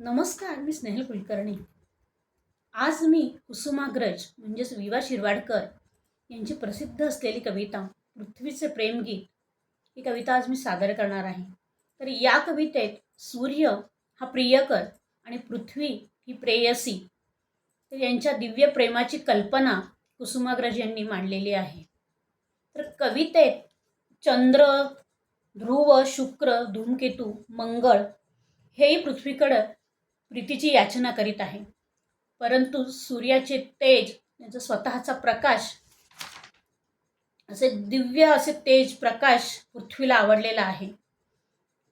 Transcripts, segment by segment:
नमस्कार मी स्नेहल कुलकर्णी. आज मी कुसुमाग्रज म्हणजेच विवा शिरवाडकर यांची प्रसिद्ध असलेली कविता पृथ्वीचे प्रेमगीत ही कविता आज मी सादर करणार आहे. तर या कवितेत सूर्य हा प्रियकर आणि पृथ्वी ही प्रेयसी तर यांच्या दिव्य प्रेमाची कल्पना कुसुमाग्रज यांनी मांडलेली आहे. तर कवितेत चंद्र ध्रुव शुक्र धूमकेतू मंगळ हेही पृथ्वीकडं प्रीतीची याचना करीत आहे. परंतु सूर्याचे तेज त्यांचा स्वतःचा प्रकाश असे दिव्य असे तेज प्रकाश पृथ्वीला आवडलेला आहे.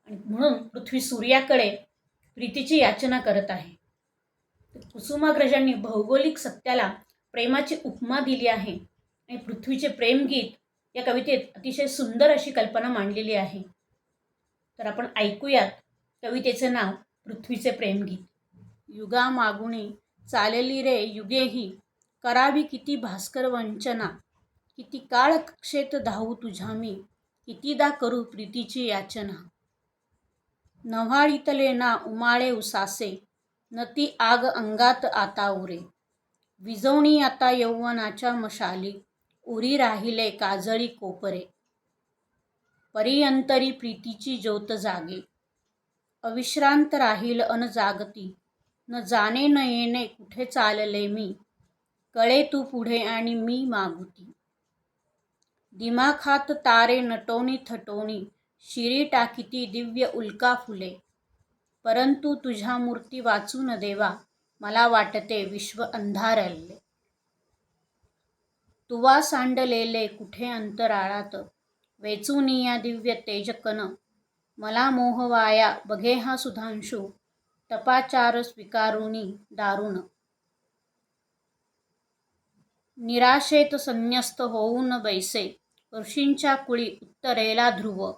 आणि म्हणून पृथ्वी सूर्याकडे प्रीतीची याचना करत आहे. कुसुमाग्रजांनी भौगोलिक सत्याला प्रेमाची उपमा दिली आहे. आणि पृथ्वीचे प्रेमगीत या कवितेत अतिशय सुंदर अशी कल्पना मांडलेली आहे. तर आपण ऐकूयात कवितेचं नाव पृथ्वीचे प्रेमगीत युगा मागुणी चालेली रे युगेही. करावी किती भास्कर वंचना. किती काळ कक्षेत धावू तुझ्या मी. कितीदा करू प्रीतीची याचना. नव्हाळीतले ना उमाळे उसासे. नती आग अंगात आता उरे. विजवणी आता यौवनाच्या मशाली. उरी राहिले काजळी कोपरे. परियंतरी प्रीतीची ज्योत जागे. अविश्रांत राहील अन जागती. न जाणे न येणे कुठे चालले मी? कळे तू पुढे आणि मी मागुती. दिमाखात तारे नटोनी थटोनी शिरी टाकीती दिव्य उल्का फुले. परंतु तुझ्या मूर्ती वाचू न देवा मला वाटते विश्व अंधारले तुवा सांडलेले कुठे अंतराळात? वेचून या दिव्य तेजकन मला मोहवाया बघे हा सुधांशू. तपाचार स्वीकारुणी दारुण. निराशेत संन्यस्त होऊन बैसे ऋषींच्या कुळी उत्तरेला ध्रुव.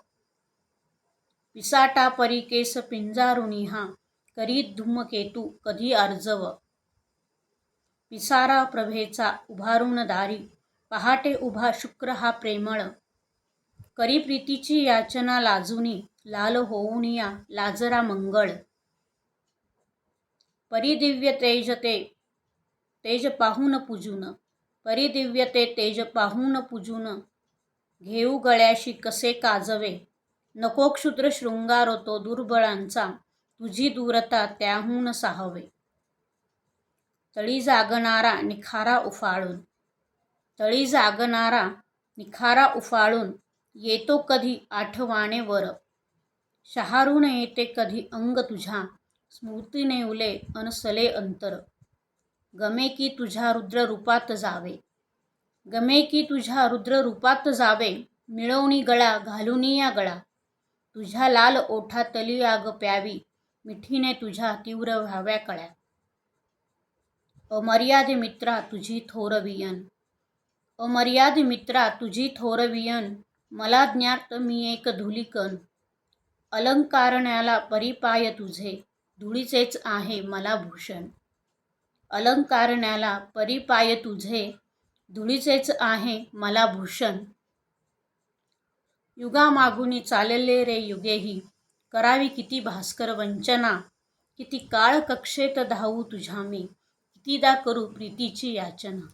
पिसाटा परिकेस पिंजारुणी हा करीत धूमकेतू कधी अर्जव. पिसारा प्रभेचा उभारून दारी पहाटे उभा शुक्र हा प्रेमळ. करी प्रीतीची याचना लाजुनी लाल होऊन या लाजरा मंगळ. परिदिव्य तेज ते तेज पाहून पूजून. परिदिव्य ते तेज पाहून पूजून. घेऊ गळ्याशी कसे काजवे. नको क्षुद्र शृंगार होतो दुर्बळांचा. तुझी दूरता त्याहून साहवे. तळी जागणारा निखारा उफाळून. तळी जागणारा निखारा उफाळून. येतो कधी आठवाणे वर. शहारून येते कधी अंग तुझ्या. स्मृतीने उले अनसले अंतर. गमे की तुझ्या रुद्र रूपात जावे. गमे की तुझ्या रुद्र रूपात जावे. मिळवणी गळा घालुनी या गळा. तुझ्या लाल ओठातली आग प्यावी. मिठीने तुझ्या तीव्र व्हाव्या कळ्या. अमर्याद मित्रा तुझी थोरवियन अमर्याद मित्रा तुझी थोरवियन मला ज्ञात मी एक धुलिकन अलंकारण्याला परिपाय तुझे धुळीचेच आहे मला भूषण. अलंकारण्याला परिपाय तुझे धुळीचेच आहे मला भूषण. युगामागुनी चालले रे युगेही करावी किती भास्कर वंचना किती काळ कक्षेत धावू तुझ्या मी कितीदा करू प्रीतीची याचना.